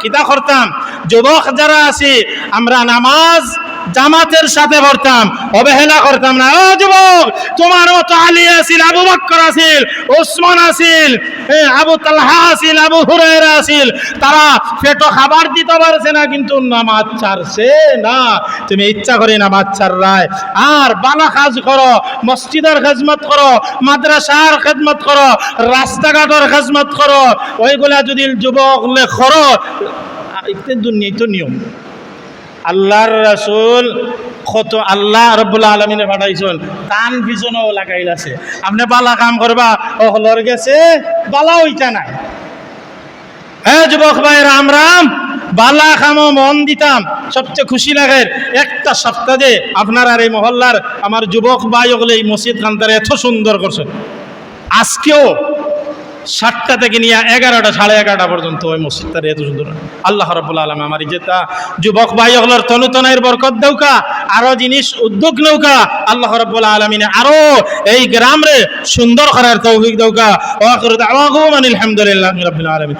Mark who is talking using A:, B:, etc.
A: কিতা করতাম যুবক যারা আছি আমরা নামাজ জামাতের সাথে পড়তাম অবহেলা করতাম না। ও যুবক তোমার মতো আলী আছিল আবু বক্কর আছিল ওসমান আছিল এ, আবু তালহা আছিল আবু হুরায়রা আছিল তারা পেটো খাবার দিতে পারছে না কিন্তু নামাজ ছাড়ছে না। তুমি ইচ্ছা করে নামাজ ছাড়রায় আর বালা কাজ করো মসজিদের খেজমত করো মাদ্রাসার খেদমত করো রাস্তাঘাটের খেজমত করো ওইগুলা যদি যুবক করো ইতে দুনিয়া নিয়ম। আল্লাহর রাসুল কত আল্লাহ রব্বুল আলমিনে পাঠাইছেন। কান পিছনেও লাগাইল আছে। আপনি বালা কাম করবা ও হলর গেছে, বালা হইতা নাই। হ্যাঁ যুবক ভাই, রাম রাম, বালা খামো মন দিতাম, সবচেয়ে খুশি লাগে একটা সপ্তাহে আপনার আর এই মহল্লার আমার যুবক ভাই ওগুলো এই মসজিদ খানতারে এত সুন্দর করছে। আজকেও সাতটা থেকে নিয়ে এগারোটা, সাড়ে এগারোটা পর্যন্ত ওই মসজিদটার এত সুন্দর। আল্লাহ রবুল আলম আমার ইজেতা যুবক ভাই ওগুলোর তনুতনের বরকত দেউকা আরও জিনিস উদ্যোগ নৌকা আল্লাহ রবুল্লা আলমিনে আরও এই গ্রাম রে সুন্দর করার তৌফিক দৌকা আলহামদুলিল্লাহ রবিল আলামিন।